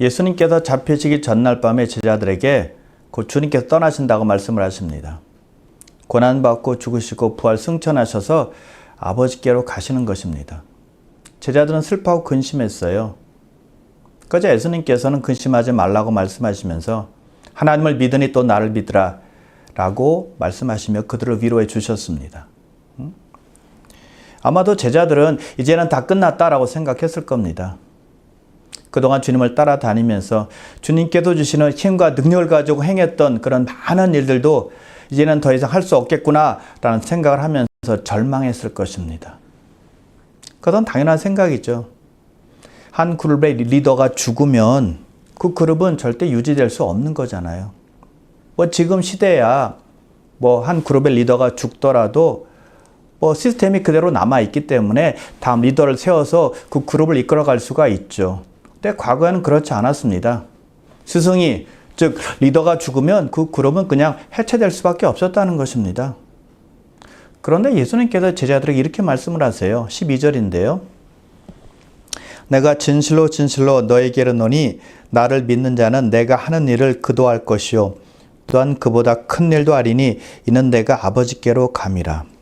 예수님께서 잡히시기 전날 밤에 제자들에게 곧 주님께서 떠나신다고 말씀을 하십니다. 고난받고 죽으시고 부활 승천하셔서 아버지께로 가시는 것입니다. 제자들은 슬퍼하고 근심했어요. 그저 예수님께서는 근심하지 말라고 말씀하시면서 하나님을 믿으니 또 나를 믿으라 라고 말씀하시며 그들을 위로해 주셨습니다. 음? 아마도 제자들은 이제는 다 끝났다라고 생각했을 겁니다. 그동안 주님을 따라다니면서 주님께서 주시는 힘과 능력을 가지고 행했던 그런 많은 일들도 이제는 더 이상 할 수 없겠구나라는 생각을 하면서 절망했을 것입니다. 그건 당연한 생각이죠. 한 그룹의 리더가 죽으면 그 그룹은 절대 유지될 수 없는 거잖아요. 뭐 지금 시대야 뭐 한 그룹의 리더가 죽더라도 뭐 시스템이 그대로 남아 있기 때문에 다음 리더를 세워서 그 그룹을 이끌어갈 수가 있죠. 근데 과거에는 그렇지 않았습니다. 스승이 즉 리더가 죽으면 그 그룹은 그냥 해체될 수밖에 없었다는 것입니다. 그런데 예수님께서 제자들에게 이렇게 말씀을 하세요. 12절인데요. 내가 진실로 진실로 너에게 이르노니 나를 믿는 자는 내가 하는 일을 그도 할 것이요 또한 그보다 큰 일도 하리니 이는 내가 아버지께로 감이라.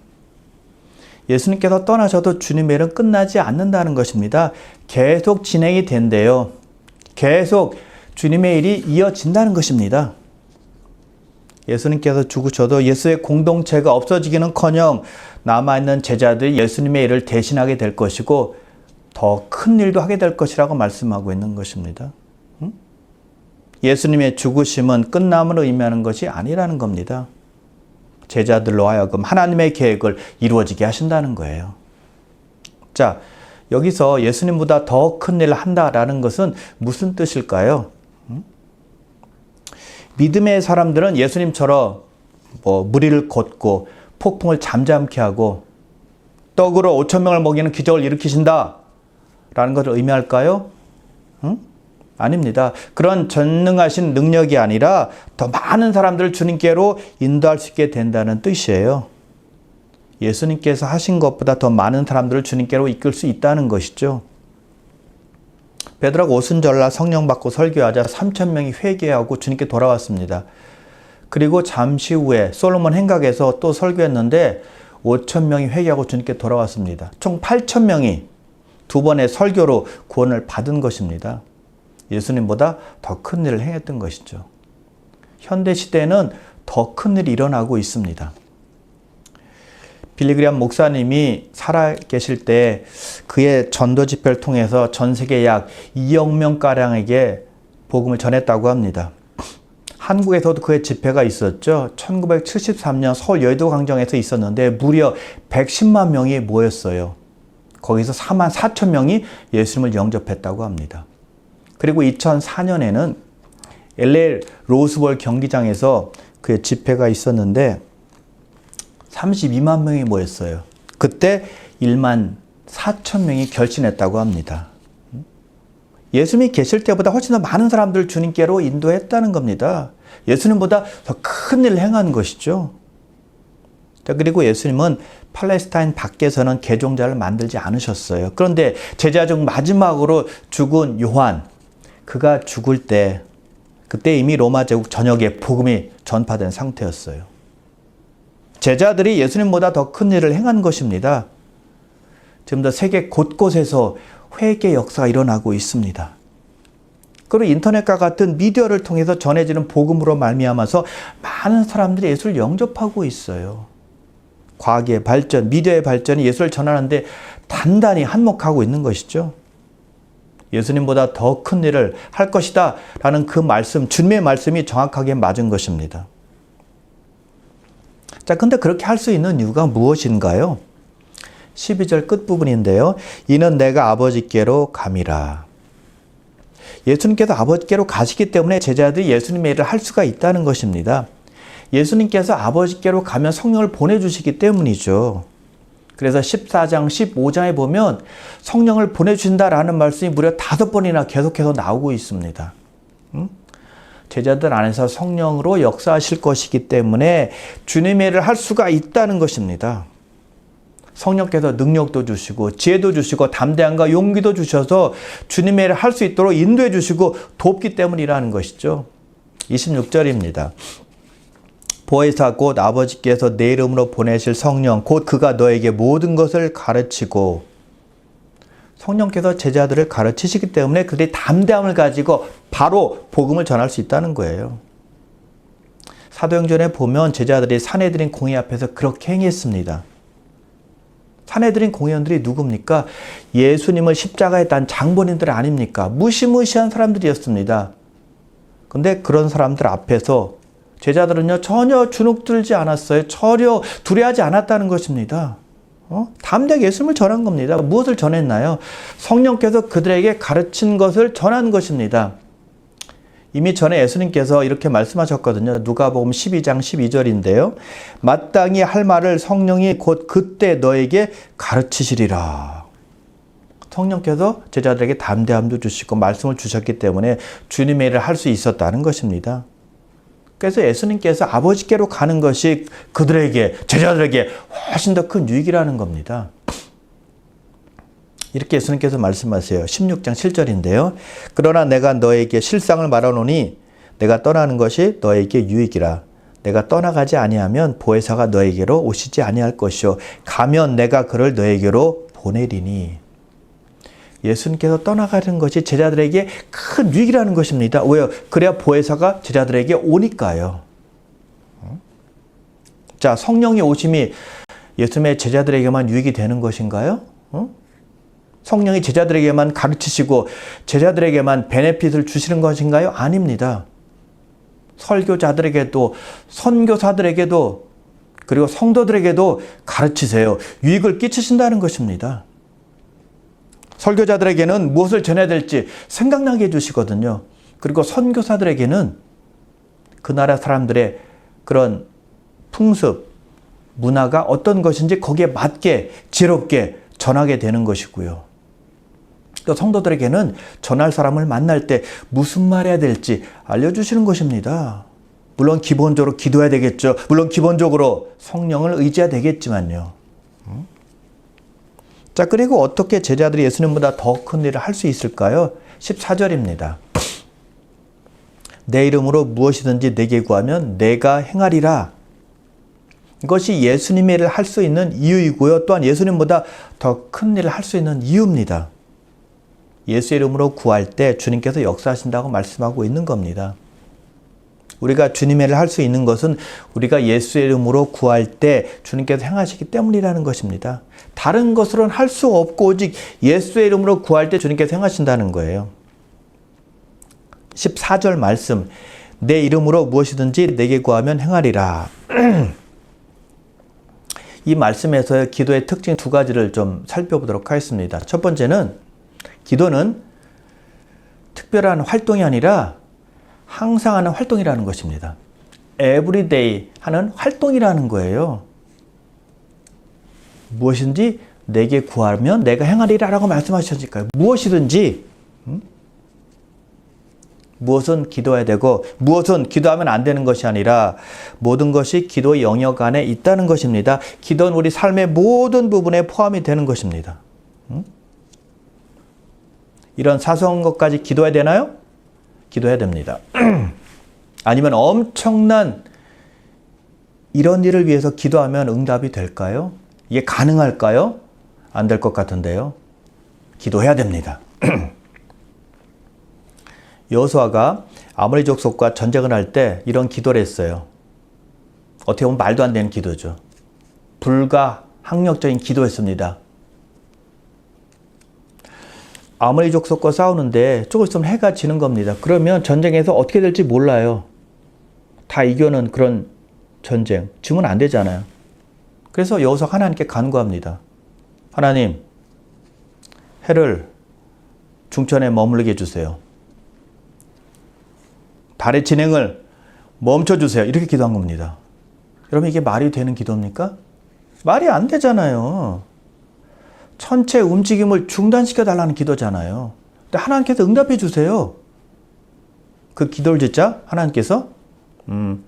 예수님께서 떠나셔도 주님의 일은 끝나지 않는다는 것입니다. 계속 진행이 된대요. 계속 주님의 일이 이어진다는 것입니다. 예수님께서 죽으셔도 예수의 공동체가 없어지기는 커녕 남아있는 제자들이 예수님의 일을 대신하게 될 것이고 더 큰 일도 하게 될 것이라고 말씀하고 있는 것입니다. 예수님의 죽으심은 끝남을 의미하는 것이 아니라는 겁니다. 제자들로 하여금 하나님의 계획을 이루어지게 하신다는 거예요. 자, 여기서 예수님보다 더 큰 일을 한다라는 것은 무슨 뜻일까요? 믿음의 사람들은 예수님처럼 뭐 무리를 걷고 폭풍을 잠잠케 하고 떡으로 5천 명을 먹이는 기적을 일으키신다 라는 것을 의미할까요? 응? 아닙니다. 그런 전능하신 능력이 아니라 더 많은 사람들을 주님께로 인도할 수 있게 된다는 뜻이에요. 예수님께서 하신 것보다 더 많은 사람들을 주님께로 이끌 수 있다는 것이죠. 베드로가 오순절날 성령 받고 설교하자 3천 명이 회개하고 주님께 돌아왔습니다. 그리고 잠시 후에 솔로몬 행각에서 또 설교했는데 5천 명이 회개하고 주님께 돌아왔습니다. 총 8천 명이 두 번의 설교로 구원을 받은 것입니다. 예수님보다 더 큰 일을 행했던 것이죠. 현대 시대에는 더 큰 일이 일어나고 있습니다. 빌리그리안 목사님이 살아 계실 때 그의 전도 집회를 통해서 전 세계 약 2억 명가량에게 복음을 전했다고 합니다. 한국에서도 그의 집회가 있었죠. 1973년 서울 여의도 광장에서 있었는데 무려 110만 명이 모였어요. 거기서 4만 4천 명이 예수님을 영접했다고 합니다. 그리고 2004년에는 LA 로스볼 경기장에서 그의 집회가 있었는데 32만 명이 모였어요. 그때 1만 4천 명이 결신했다고 합니다. 예수님이 계실 때보다 훨씬 더 많은 사람들을 주님께로 인도했다는 겁니다. 예수님보다 더 큰 일을 행한 것이죠. 자, 그리고 예수님은 팔레스타인 밖에서는 개종자를 만들지 않으셨어요. 그런데 제자 중 마지막으로 죽은 요한, 그가 죽을 때, 그때 이미 로마 제국 전역에 복음이 전파된 상태였어요. 제자들이 예수님보다 더 큰 일을 행한 것입니다. 지금도 세계 곳곳에서 회개 역사가 일어나고 있습니다. 그리고 인터넷과 같은 미디어를 통해서 전해지는 복음으로 말미암아서 많은 사람들이 예수를 영접하고 있어요. 과학의 발전, 미디어의 발전이 예수를 전하는데 단단히 한몫하고 있는 것이죠. 예수님보다 더 큰 일을 할 것이다 라는 그 말씀, 주님의 말씀이 정확하게 맞은 것입니다. 자, 근데 그렇게 할 수 있는 이유가 무엇인가요? 12절 끝부분인데요. 이는 내가 아버지께로 감이라. 예수님께서 아버지께로 가시기 때문에 제자들이 예수님의 일을 할 수가 있다는 것입니다. 예수님께서 아버지께로 가면 성령을 보내주시기 때문이죠. 그래서 14장, 15장에 보면 성령을 보내주신다라는 말씀이 무려 다섯 번이나 계속해서 나오고 있습니다. 음? 제자들 안에서 성령으로 역사하실 것이기 때문에 주님의 일을 할 수가 있다는 것입니다. 성령께서 능력도 주시고 지혜도 주시고 담대함과 용기도 주셔서 주님의 일을 할 수 있도록 인도해 주시고 돕기 때문이라는 것이죠. 26절입니다. 보혜사 곧 아버지께서 내 이름으로 보내실 성령 곧 그가 너에게 모든 것을 가르치고 성령께서 제자들을 가르치시기 때문에 그들이 담대함을 가지고 바로 복음을 전할 수 있다는 거예요. 사도행전에 보면 제자들이 사내들인 공회 앞에서 그렇게 행했습니다. 사내들인 공회원들이 누굽니까? 예수님을 십자가에 단 장본인들 아닙니까? 무시무시한 사람들이었습니다. 근데 그런 사람들 앞에서 제자들은요 전혀 주눅들지 않았어요. 전혀 두려워하지 않았다는 것입니다. 어? 담대하게 예수님을 전한 겁니다. 무엇을 전했나요? 성령께서 그들에게 가르친 것을 전한 것입니다. 이미 전에 예수님께서 이렇게 말씀하셨거든요. 누가복음 12장 12절인데요. 마땅히 할 말을 성령이 곧 그때 너에게 가르치시리라. 성령께서 제자들에게 담대함도 주시고 말씀을 주셨기 때문에 주님의 일을 할 수 있었다는 것입니다. 그래서 예수님께서 아버지께로 가는 것이 그들에게 제자들에게 훨씬 더 큰 유익이라는 겁니다. 이렇게 예수님께서 말씀하세요. 16장 7절인데요. 그러나 내가 너에게 실상을 말하노니 내가 떠나는 것이 너에게 유익이라. 내가 떠나가지 아니하면 보혜사가 너에게로 오시지 아니할 것이요 가면 내가 그를 너에게로 보내리니. 예수님께서 떠나가는 것이 제자들에게 큰 유익이라는 것입니다. 왜요? 그래야 보혜사가 제자들에게 오니까요. 자, 성령의 오심이 예수님의 제자들에게만 유익이 되는 것인가요? 어? 성령이 제자들에게만 가르치시고 제자들에게만 베네핏을 주시는 것인가요? 아닙니다. 설교자들에게도 선교사들에게도 그리고 성도들에게도 가르치세요. 유익을 끼치신다는 것입니다. 설교자들에게는 무엇을 전해야 될지 생각나게 해주시거든요. 그리고 선교사들에게는 그 나라 사람들의 그런 풍습, 문화가 어떤 것인지 거기에 맞게 지롭게 전하게 되는 것이고요. 또 성도들에게는 전할 사람을 만날 때 무슨 말 해야 될지 알려주시는 것입니다. 물론 기본적으로 기도해야 되겠죠. 물론 기본적으로 성령을 의지해야 되겠지만요. 자, 그리고 어떻게 제자들이 예수님보다 더 큰 일을 할 수 있을까요? 14절입니다. 내 이름으로 무엇이든지 내게 구하면 내가 행하리라. 이것이 예수님의 일을 할 수 있는 이유이고요. 또한 예수님보다 더 큰 일을 할 수 있는 이유입니다. 예수 이름으로 구할 때 주님께서 역사하신다고 말씀하고 있는 겁니다. 우리가 주님의 일을 할수 있는 것은 우리가 예수 이름으로 구할 때 주님께서 행하시기 때문이라는 것입니다. 다른 것으로는 할 수 없고 오직 예수의 이름으로 구할 때 주님께서 행하신다는 거예요. 14절 말씀 내 이름으로 무엇이든지 내게 구하면 행하리라. 이 말씀에서 기도의 특징 두 가지를 좀 살펴보도록 하겠습니다. 첫 번째는 기도는 특별한 활동이 아니라 항상 하는 활동이라는 것입니다. everyday 하는 활동이라는 거예요. 무엇인지 내게 구하면 내가 행하리라 라고 말씀하셨으니까요. 무엇이든지 음? 무엇은 기도해야 되고 무엇은 기도하면 안 되는 것이 아니라 모든 것이 기도의 영역 안에 있다는 것입니다. 기도는 우리 삶의 모든 부분에 포함이 되는 것입니다. 음? 이런 사소한 것까지 기도해야 되나요? 기도해야 됩니다. 아니면 엄청난 이런 일을 위해서 기도하면 응답이 될까요? 이게 가능할까요? 안 될 것 같은데요. 기도해야 됩니다. 여호수아가 아모리 족속과 전쟁을 할 때 이런 기도를 했어요. 어떻게 보면 말도 안 되는 기도죠. 불가 항력적인 기도였습니다. 아모리 족속과 싸우는데 조금 있으면 해가 지는 겁니다. 그러면 전쟁에서 어떻게 될지 몰라요. 다 이겨는 그런 전쟁. 지면 안 되잖아요. 그래서 여호수아 하나님께 간구합니다. 하나님, 해를 중천에 머물게 해주세요. 달의 진행을 멈춰주세요. 이렇게 기도한 겁니다. 여러분, 이게 말이 되는 기도입니까? 말이 안 되잖아요. 천체 움직임을 중단시켜 달라는 기도잖아요. 근데 하나님께서 응답해 주세요. 그 기도를 듣자 하나님께서 음,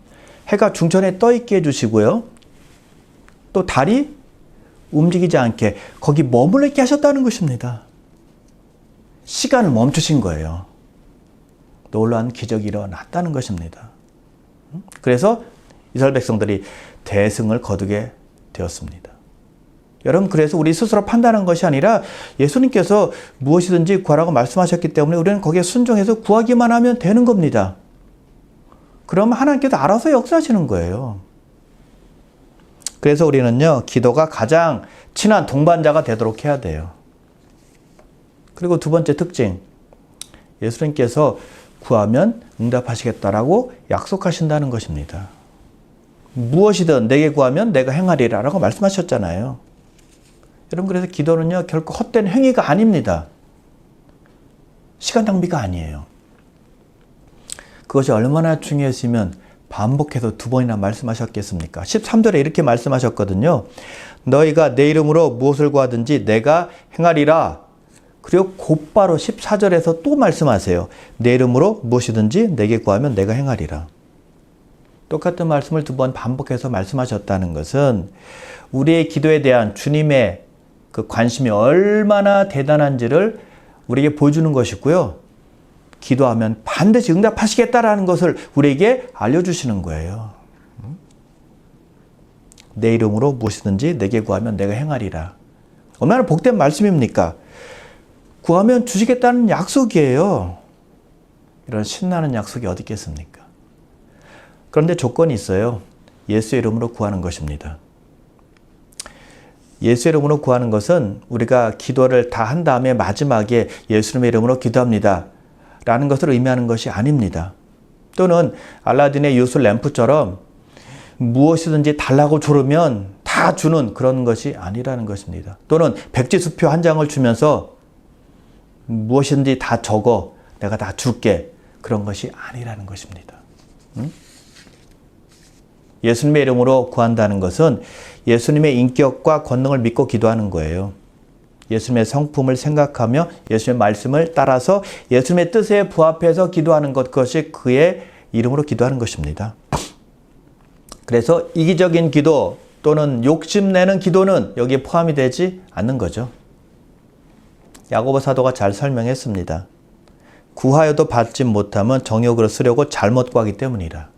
해가 중천에 떠 있게 해 주시고요. 또 달이 움직이지 않게 거기 머물러 있게 하셨다는 것입니다. 시간을 멈추신 거예요. 놀라운 기적이 일어났다는 것입니다. 그래서 이스라엘 백성들이 대승을 거두게 되었습니다. 여러분 그래서 우리 스스로 판단한 것이 아니라 예수님께서 무엇이든지 구하라고 말씀하셨기 때문에 우리는 거기에 순종해서 구하기만 하면 되는 겁니다. 그러면 하나님께서 알아서 역사하시는 거예요. 그래서 우리는요, 기도가 가장 친한 동반자가 되도록 해야 돼요. 그리고 두 번째 특징. 예수님께서 구하면 응답하시겠다라고 약속하신다는 것입니다. 무엇이든 내게 구하면 내가 행하리라라고 말씀하셨잖아요. 여러분 그래서 기도는요 결코 헛된 행위가 아닙니다. 시간 낭비가 아니에요. 그것이 얼마나 중요했으면 반복해서 두 번이나 말씀하셨겠습니까? 13절에 이렇게 말씀하셨거든요. 너희가 내 이름으로 무엇을 구하든지 내가 행하리라. 그리고 곧바로 14절에서 또 말씀하세요. 내 이름으로 무엇이든지 내게 구하면 내가 행하리라. 똑같은 말씀을 두 번 반복해서 말씀하셨다는 것은 우리의 기도에 대한 주님의 그 관심이 얼마나 대단한지를 우리에게 보여주는 것이고요. 기도하면 반드시 응답하시겠다라는 것을 우리에게 알려주시는 거예요. 내 이름으로 무엇이든지 내게 구하면 내가 행하리라. 얼마나 복된 말씀입니까? 구하면 주시겠다는 약속이에요. 이런 신나는 약속이 어디 있겠습니까? 그런데 조건이 있어요. 예수의 이름으로 구하는 것입니다. 예수의 이름으로 구하는 것은 우리가 기도를 다 한 다음에 마지막에 예수님의 이름으로 기도합니다. 라는 것을 의미하는 것이 아닙니다. 또는 알라딘의 유술 램프처럼 무엇이든지 달라고 조르면 다 주는 그런 것이 아니라는 것입니다. 또는 백지 수표 한 장을 주면서 무엇이든지 다 적어 내가 다 줄게 그런 것이 아니라는 것입니다. 응? 예수님의 이름으로 구한다는 것은 예수님의 인격과 권능을 믿고 기도하는 거예요. 예수님의 성품을 생각하며 예수님의 말씀을 따라서 예수님의 뜻에 부합해서 기도하는 것, 그것이 그의 이름으로 기도하는 것입니다. 그래서 이기적인 기도 또는 욕심내는 기도는 여기에 포함이 되지 않는 거죠. 야고보 사도가 잘 설명했습니다. 구하여도 받지 못하면 정욕으로 쓰려고 잘못 구하기 때문이라.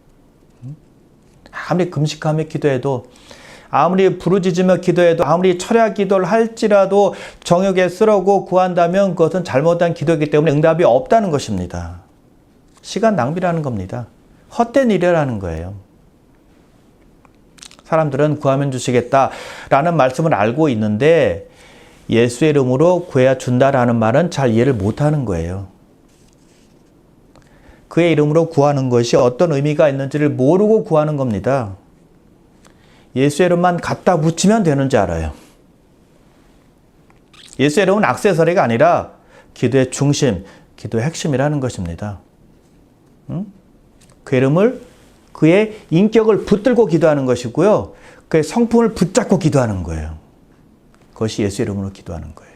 아무리 금식하며 기도해도 아무리 부르짖으며 기도해도 아무리 철야 기도를 할지라도 정욕에 쓰려고 구한다면 그것은 잘못한 기도이기 때문에 응답이 없다는 것입니다. 시간 낭비라는 겁니다. 헛된 일이라는 거예요. 사람들은 구하면 주시겠다라는 말씀을 알고 있는데 예수의 이름으로 구해야 준다라는 말은 잘 이해를 못하는 거예요. 그의 이름으로 구하는 것이 어떤 의미가 있는지를 모르고 구하는 겁니다. 예수의 이름만 갖다 붙이면 되는 줄 알아요. 예수의 이름은 악세서리가 아니라 기도의 중심, 기도의 핵심이라는 것입니다. 응? 그 이름을 그의 인격을 붙들고 기도하는 것이고요. 그의 성품을 붙잡고 기도하는 거예요. 그것이 예수 이름으로 기도하는 거예요.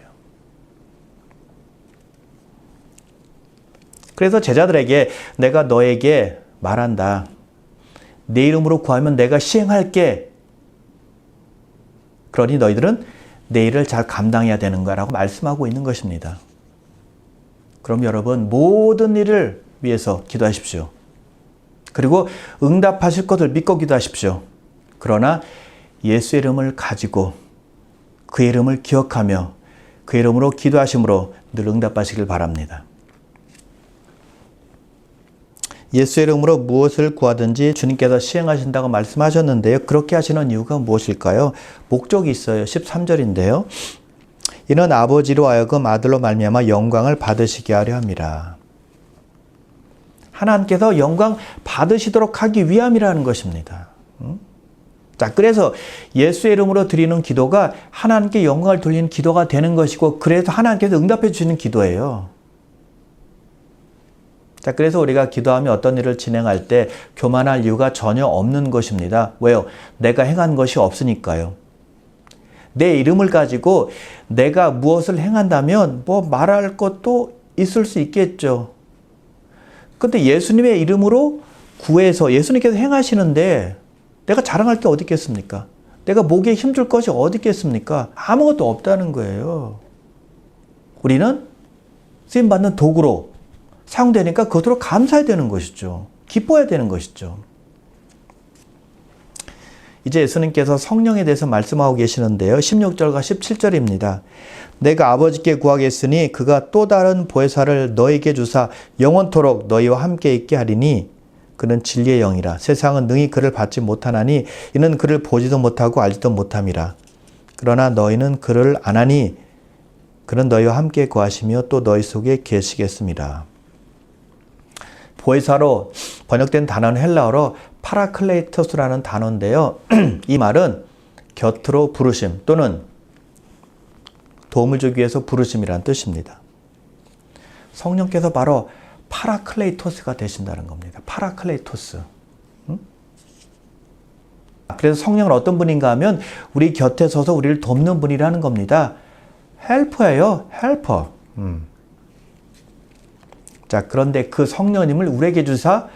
그래서 제자들에게 내가 너에게 말한다. 내 이름으로 구하면 내가 시행할게. 그러니 너희들은 내 일을 잘 감당해야 되는 거라고 말씀하고 있는 것입니다. 그럼 여러분 모든 일을 위해서 기도하십시오. 그리고 응답하실 것을 믿고 기도하십시오. 그러나 예수 이름을 가지고 그 이름을 기억하며 그 이름으로 기도하심으로 늘 응답하시길 바랍니다. 예수 이름으로 무엇을 구하든지 주님께서 시행하신다고 말씀하셨는데요. 그렇게 하시는 이유가 무엇일까요? 목적이 있어요. 13절인데요. 이는 아버지로 하여금 아들로 말미암아 영광을 받으시게 하려 함이라. 하나님께서 영광 받으시도록 하기 위함이라는 것입니다. 자, 그래서 예수의 이름으로 드리는 기도가 하나님께 영광을 돌리는 기도가 되는 것이고, 그래서 하나님께서 응답해 주시는 기도예요. 자, 그래서 우리가 기도하며 어떤 일을 진행할 때 교만할 이유가 전혀 없는 것입니다. 왜요? 내가 행한 것이 없으니까요. 내 이름을 가지고 내가 무엇을 행한다면 뭐 말할 것도 있을 수 있겠죠. 근데 예수님의 이름으로 구해서 예수님께서 행하시는데 내가 자랑할 게 어디 있겠습니까? 내가 목에 힘줄 것이 어디 있겠습니까? 아무것도 없다는 거예요. 우리는 쓰임 받는 도구로 사용되니까 그것으로 감사해야 되는 것이죠. 기뻐해야 되는 것이죠. 이제 예수님께서 성령에 대해서 말씀하고 계시는데요. 16절과 17절입니다. 내가 아버지께 구하겠으니 그가 또 다른 보혜사를 너에게 주사 영원토록 너희와 함께 있게 하리니 그는 진리의 영이라 세상은 능히 그를 받지 못하나니 이는 그를 보지도 못하고 알지도 못함이라 그러나 너희는 그를 안하니 그는 너희와 함께 거하시며 또 너희 속에 계시겠습니다. 보혜사로 번역된 단어는 헬라어로 파라클레이토스라는 단어인데요. 이 말은 곁으로 부르심 또는 도움을 주기 위해서 부르심이라는 뜻입니다. 성령께서 바로 파라클레이토스가 되신다는 겁니다. 파라클레이토스. 응? 그래서 성령은 어떤 분인가 하면 우리 곁에 서서 우리를 돕는 분이라는 겁니다. 헬퍼예요. 헬퍼. 음. 자, 그런데 그 성령님을 우리에게 주사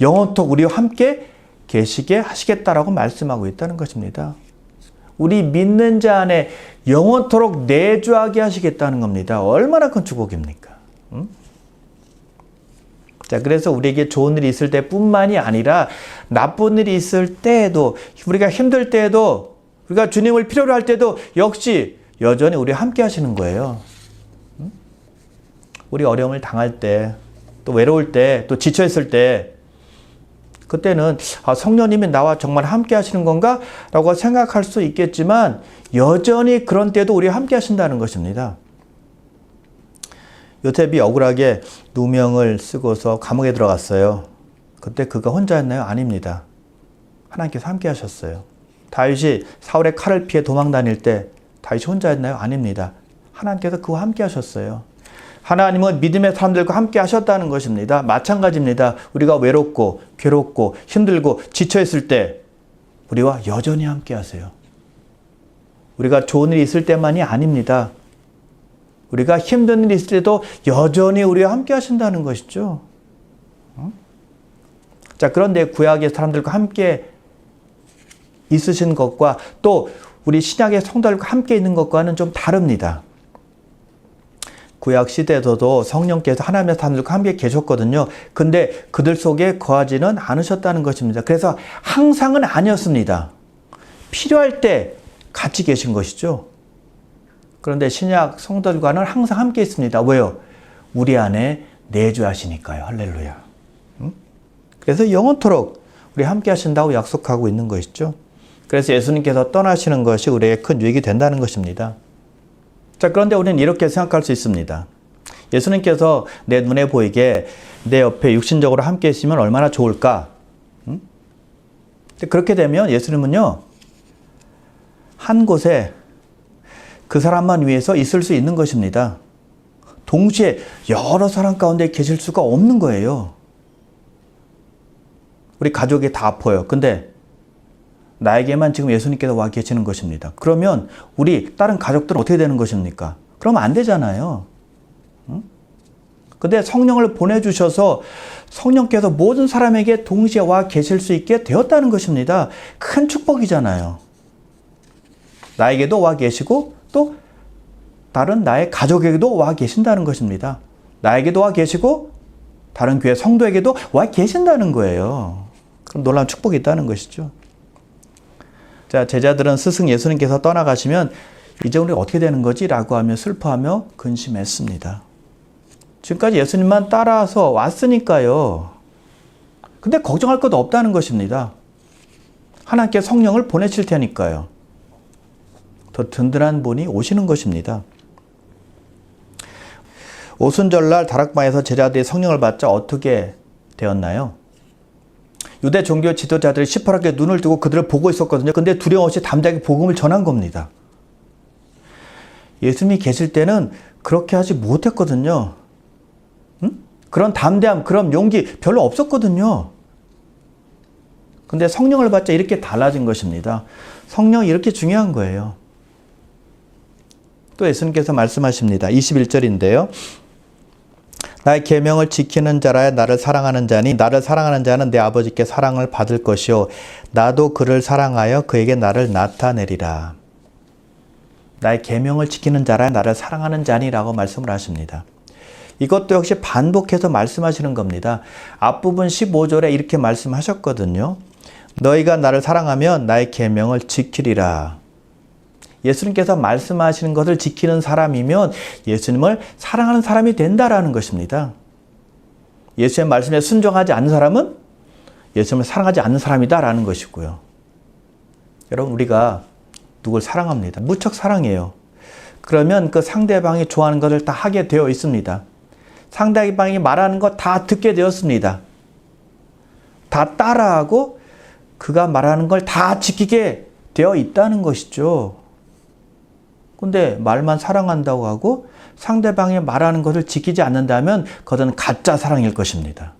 영원토록 우리와 함께 계시게 하시겠다라고 말씀하고 있다는 것입니다. 우리 믿는 자 안에 영원토록 내주하게 하시겠다는 겁니다. 얼마나 큰 축복입니까? 음? 자, 그래서 우리에게 좋은 일이 있을 때뿐만이 아니라 나쁜 일이 있을 때에도 우리가 힘들 때에도 우리가 주님을 필요로 할 때도 역시 여전히 우리 함께 하시는 거예요. 음? 우리 어려움을 당할 때, 또 외로울 때, 또 지쳐 있을 때 그때는 아, 성령님이 나와 정말 함께 하시는 건가? 라고 생각할 수 있겠지만 여전히 그런 때도 우리 함께 하신다는 것입니다. 요셉이 억울하게 누명을 쓰고서 감옥에 들어갔어요. 그때 그가 혼자였나요? 아닙니다. 하나님께서 함께 하셨어요. 다윗이 사울의 칼을 피해 도망 다닐 때 다윗이 혼자였나요? 아닙니다. 하나님께서 그와 함께 하셨어요. 하나님은 믿음의 사람들과 함께 하셨다는 것입니다. 마찬가지입니다. 우리가 외롭고 괴롭고 힘들고 지쳐 있을 때 우리와 여전히 함께 하세요. 우리가 좋은 일이 있을 때만이 아닙니다. 우리가 힘든 일이 있을 때도 여전히 우리와 함께 하신다는 것이죠. 자, 그런데 구약의 사람들과 함께 있으신 것과 또 우리 신약의 성도들과 함께 있는 것과는 좀 다릅니다. 구약 시대에서도 성령께서 하나님의 사람들과 함께 계셨거든요. 근데 그들 속에 거하지는 않으셨다는 것입니다. 그래서 항상은 아니었습니다. 필요할 때 같이 계신 것이죠. 그런데 신약 성도들과는 항상 함께 있습니다. 왜요? 우리 안에 내주하시니까요. 할렐루야. 그래서 영원토록 우리 함께 하신다고 약속하고 있는 것이죠. 그래서 예수님께서 떠나시는 것이 우리에게 큰 유익이 된다는 것입니다. 자, 그런데 우리는 이렇게 생각할 수 있습니다. 예수님께서 내 눈에 보이게 내 옆에 육신적으로 함께 있으면 얼마나 좋을까? 응? 그렇게 되면 예수님은요, 한 곳에 그 사람만 위해서 있을 수 있는 것입니다. 동시에 여러 사람 가운데 계실 수가 없는 거예요. 우리 가족이 다 아파요. 근데 나에게만 지금 예수님께서 와 계시는 것입니다. 그러면 우리 다른 가족들은 어떻게 되는 것입니까? 그러면 안 되잖아요. 근데 성령을 보내주셔서 성령께서 모든 사람에게 동시에 와 계실 수 있게 되었다는 것입니다. 큰 축복이잖아요. 나에게도 와 계시고 또 다른 나의 가족에게도 와 계신다는 것입니다. 나에게도 와 계시고 다른 교회 성도에게도 와 계신다는 거예요. 그럼 놀라운 축복이 있다는 것이죠. 자, 제자들은 스승 예수님께서 떠나가시면 이제 우리 어떻게 되는 거지? 라고 하며 슬퍼하며 근심했습니다. 지금까지 예수님만 따라서 왔으니까요. 근데 걱정할 것도 없다는 것입니다. 하나님께 성령을 보내실 테니까요. 더 든든한 분이 오시는 것입니다. 오순절날 다락방에서 제자들이 성령을 받자 어떻게 되었나요? 유대 종교 지도자들이 시퍼렇게 눈을 뜨고 그들을 보고 있었거든요. 근데 두려움 없이 담대하게 복음을 전한 겁니다. 예수님이 계실 때는 그렇게 하지 못했거든요. 응? 그런 담대함, 그런 용기 별로 없었거든요. 근데 성령을 받자 이렇게 달라진 것입니다. 성령이 이렇게 중요한 거예요. 또 예수님께서 말씀하십니다. 21절인데요. 나의 계명을 지키는 자라야 나를 사랑하는 자니 나를 사랑하는 자는 내 아버지께 사랑을 받을 것이요 나도 그를 사랑하여 그에게 나를 나타내리라. 나의 계명을 지키는 자라야 나를 사랑하는 자니라고 말씀을 하십니다. 이것도 역시 반복해서 말씀하시는 겁니다. 앞부분 15절에 이렇게 말씀하셨거든요. 너희가 나를 사랑하면 나의 계명을 지키리라. 예수님께서 말씀하시는 것을 지키는 사람이면 예수님을 사랑하는 사람이 된다라는 것입니다. 예수의 말씀에 순종하지 않는 사람은 예수님을 사랑하지 않는 사람이다라는 것이고요. 여러분 우리가 누굴 사랑합니다. 무척 사랑해요. 그러면 그 상대방이 좋아하는 것을 다 하게 되어 있습니다. 상대방이 말하는 것 다 듣게 되었습니다. 다 따라하고 그가 말하는 걸 다 지키게 되어 있다는 것이죠. 근데 말만 사랑한다고 하고 상대방이 말하는 것을 지키지 않는다면 그것은 가짜 사랑일 것입니다.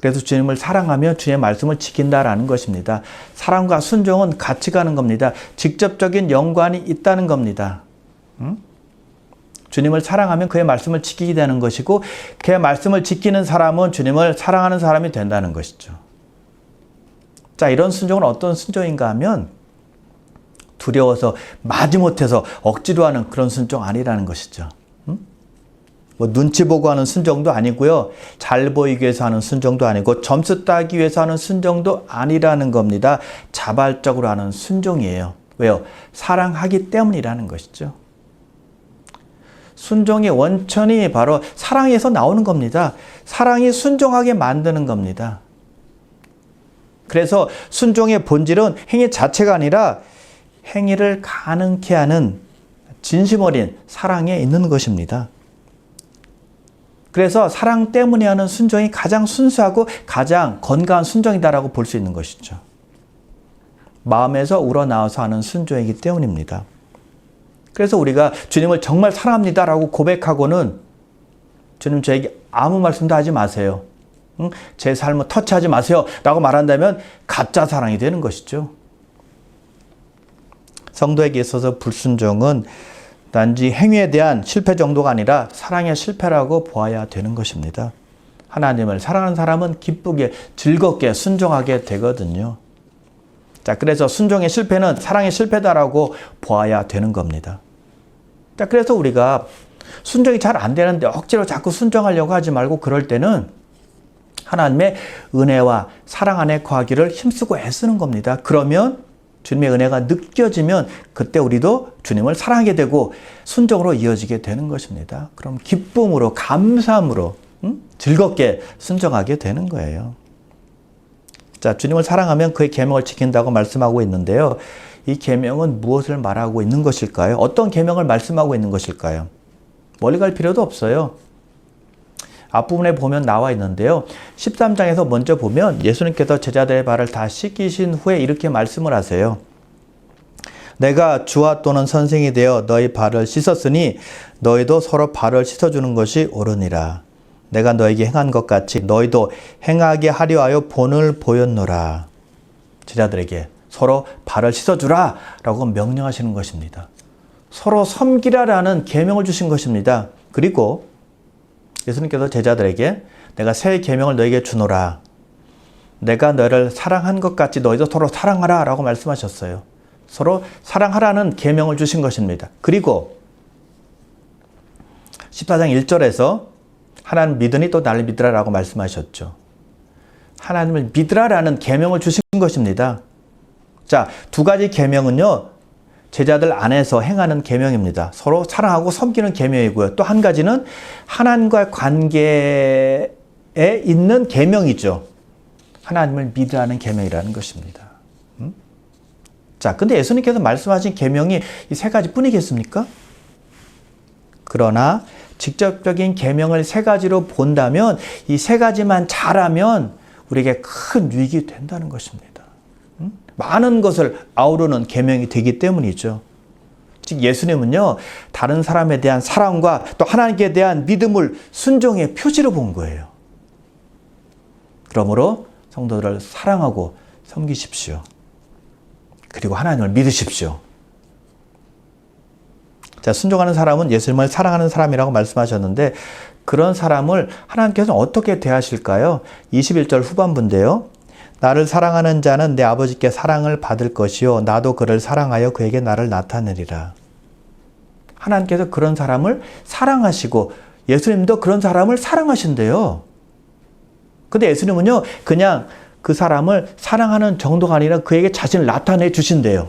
그래서 주님을 사랑하며 주의 말씀을 지킨다라는 것입니다. 사랑과 순종은 같이 가는 겁니다. 직접적인 연관이 있다는 겁니다. 응? 주님을 사랑하면 그의 말씀을 지키게 되는 것이고 그의 말씀을 지키는 사람은 주님을 사랑하는 사람이 된다는 것이죠. 자, 이런 순종은 어떤 순종인가 하면 두려워서 마지못해서 억지로 하는 그런 순종 아니라는 것이죠. 뭐 눈치 보고 하는 순종도 아니고요. 잘 보이기 위해서 하는 순종도 아니고 점수 따기 위해서 하는 순종도 아니라는 겁니다. 자발적으로 하는 순종이에요. 왜요? 사랑하기 때문이라는 것이죠. 순종의 원천이 바로 사랑에서 나오는 겁니다. 사랑이 순종하게 만드는 겁니다. 그래서 순종의 본질은 행위 자체가 아니라 행위를 가능케 하는 진심 어린 사랑에 있는 것입니다. 그래서 사랑 때문에 하는 순종이 가장 순수하고 가장 건강한 순종이다라고 볼 수 있는 것이죠. 마음에서 우러나와서 하는 순종이기 때문입니다. 그래서 우리가 주님을 정말 사랑합니다라고 고백하고는 주님 저에게 아무 말씀도 하지 마세요. 응? 제 삶을 터치하지 마세요. 라고 말한다면 가짜 사랑이 되는 것이죠. 성도에게 있어서 불순종은 단지 행위에 대한 실패 정도가 아니라 사랑의 실패라고 보아야 되는 것입니다. 하나님을 사랑하는 사람은 기쁘게 즐겁게 순종하게 되거든요. 자, 그래서 순종의 실패는 사랑의 실패다라고 보아야 되는 겁니다. 자, 그래서 우리가 순종이 잘 안 되는데 억지로 자꾸 순종하려고 하지 말고 그럴 때는 하나님의 은혜와 사랑 안에 거하기를 힘쓰고 애쓰는 겁니다. 그러면 주님의 은혜가 느껴지면 그때 우리도 주님을 사랑하게 되고 순종으로 이어지게 되는 것입니다. 그럼 기쁨으로 감사함으로 음? 즐겁게 순종하게 되는 거예요. 자, 주님을 사랑하면 그의 계명을 지킨다고 말씀하고 있는데요. 이 계명은 무엇을 말하고 있는 것일까요? 어떤 계명을 말씀하고 있는 것일까요? 멀리 갈 필요도 없어요. 앞부분에 보면 나와 있는데요. 13장에서 먼저 보면 예수님께서 제자들의 발을 다 씻기신 후에 이렇게 말씀을 하세요. 내가 주와 또는 선생이 되어 너희 발을 씻었으니 너희도 서로 발을 씻어주는 것이 옳으니라. 내가 너에게 행한 것 같이 너희도 행하게 하려 하여 본을 보였노라. 제자들에게 서로 발을 씻어주라 라고 명령하시는 것입니다. 서로 섬기라라는 계명을 주신 것입니다. 그리고 예수님께서 제자들에게 내가 새 계명을 너에게 주노라. 내가 너를 사랑한 것 같이 너희도 서로 사랑하라 라고 말씀하셨어요. 서로 사랑하라는 계명을 주신 것입니다. 그리고 14장 1절에서 하나님 믿으니 또 나를 믿으라 라고 말씀하셨죠. 하나님을 믿으라라는 계명을 주신 것입니다. 자, 두 가지 계명은요. 제자들 안에서 행하는 계명입니다. 서로 사랑하고 섬기는 계명이고요. 또 한 가지는 하나님과 관계에 있는 계명이죠. 하나님을 믿으라는 계명이라는 것입니다. 음? 자, 근데 예수님께서 말씀하신 계명이 이 세 가지뿐이겠습니까? 그러나 직접적인 계명을 세 가지로 본다면 이 세 가지만 잘하면 우리에게 큰 유익이 된다는 것입니다. 많은 것을 아우르는 계명이 되기 때문이죠. 즉 예수님은요 다른 사람에 대한 사랑과 또 하나님께 대한 믿음을 순종의 표지로 본 거예요. 그러므로 성도들을 사랑하고 섬기십시오. 그리고 하나님을 믿으십시오. 자, 순종하는 사람은 예수님을 사랑하는 사람이라고 말씀하셨는데 그런 사람을 하나님께서 어떻게 대하실까요? 21절 후반부인데요. 나를 사랑하는 자는 내 아버지께 사랑을 받을 것이요 나도 그를 사랑하여 그에게 나를 나타내리라. 하나님께서 그런 사람을 사랑하시고 예수님도 그런 사람을 사랑하신대요. 근데 예수님은요, 그냥 그 사람을 사랑하는 정도가 아니라 그에게 자신을 나타내 주신대요.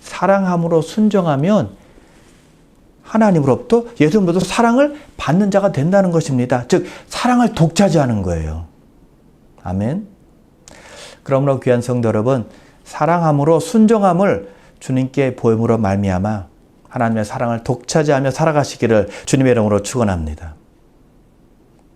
사랑함으로 순정하면 하나님으로부터 예수님으로부터 사랑을 받는 자가 된다는 것입니다. 즉, 사랑을 독차지하는 거예요. 아멘. 그러므로 귀한 성도 여러분, 사랑함으로 순정함을 주님께 보임으로 말미암아 하나님의 사랑을 독차지하며 살아가시기를 주님의 이름으로 축원합니다.